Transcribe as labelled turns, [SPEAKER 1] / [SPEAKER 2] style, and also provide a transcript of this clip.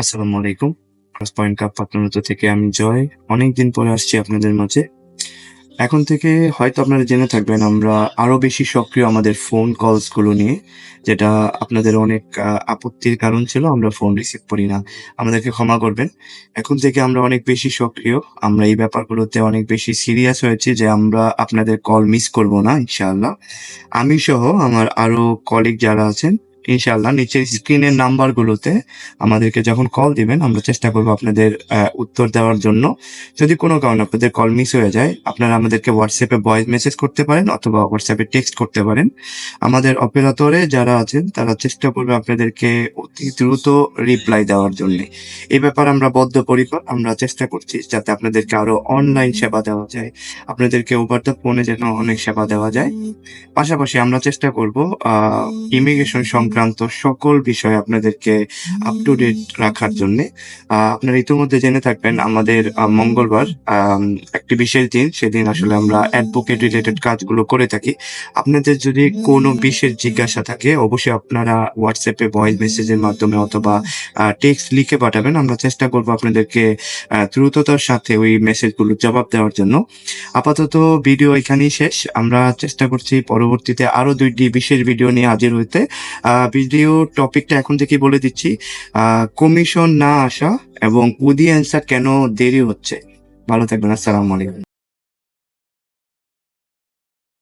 [SPEAKER 1] আসসালামু আলাইকুম cross point cup পাটনারত থেকে আমি জয়, অনেকদিন পরে আসছি আপনাদের মাঝে। এখন থেকে হয়তো আপনারা জেনে থাকবেন, আমরা আরও বেশি সক্রিয় আমাদের ফোন কলসগুলো নিয়ে, যেটা আপনাদের অনেক আপত্তির কারণ ছিল, আমরা ফোন রিসিভ করি না। আমাদেরকে ক্ষমা করবেন। এখন থেকে আমরা অনেক বেশি সক্রিয়, আমরা এই ব্যাপারগুলোতে অনেক বেশি সিরিয়াস হয়েছি যে আমরা আপনাদের কল মিস করব না, ইনশাআল্লাহ। আমি সহ আমার আরও কলিগ যারা আছেন ইনশাআল্লাহ নিচের স্ক্রিনের নাম্বারগুলোতে আমাদেরকে যখন কল দিবেন, আমরা চেষ্টা করব আপনাদের উত্তর দেওয়ার জন্য। যদি কোনো কারণে আপনাদের কল মিস হয়ে যায়, আপনারা আমাদেরকে হোয়াটসঅ্যাপে ভয়েস মেসেজ করতে পারেন অথবা হোয়াটসঅ্যাপে টেক্সট করতে পারেন। আমাদের অপারেটরে যারা আছেন, তারা চেষ্টা করবে আপনাদেরকে অতি দ্রুত রিপ্লাই দেওয়ার জন্য। এই ব্যাপারে আমরা বদ্ধপরিকর, আমরা চেষ্টা করছি যাতে আপনাদেরকে আরও অনলাইন সেবা দেওয়া যায়, আপনাদেরকে ওভার দ্য ফোনে যেন অনেক সেবা দেওয়া যায়। পাশাপাশি আমরা চেষ্টা করব ইমিগ্রেশন সংক্রান্ত সকল বিষয় আপনাদেরকে আপ টু ডেট রাখার জন্য আপনারা ইতিমধ্যে জেনে থাকবেন আমাদের মঙ্গলবার একটি বিশেষ দিন সেদিন আসলে আমরা অ্যাডভোকেট রিলেটেড কাজগুলো করে থাকি। আপনাদের যদি কোনো বিশেষ জিজ্ঞাসা থাকে অবশ্যই আপনারা হোয়াটসঅ্যাপে ভয়েস মেসেজের মাধ্যমে অথবা টেক্সট লিখে পাঠাবেন। আমরা চেষ্টা করব আপনাদেরকে দ্রুততার সাথে ওই মেসেজগুলো জবাব দেওয়ার জন্য। আপাতত ভিডিও এখানেই শেষ। আমরা চেষ্টা করছি পরবর্তীতে আরও দুইটি বিশেষ ভিডিও নিয়ে হাজির হইতে। আহ, ভিডিও টপিকটা এখন থেকে বলে দিচ্ছি। কমিশন না আসা এবং উদি অ্যান্সার কেন দেরি হচ্ছে? ভালো থাকবেন, আসসালামু আলাইকুম।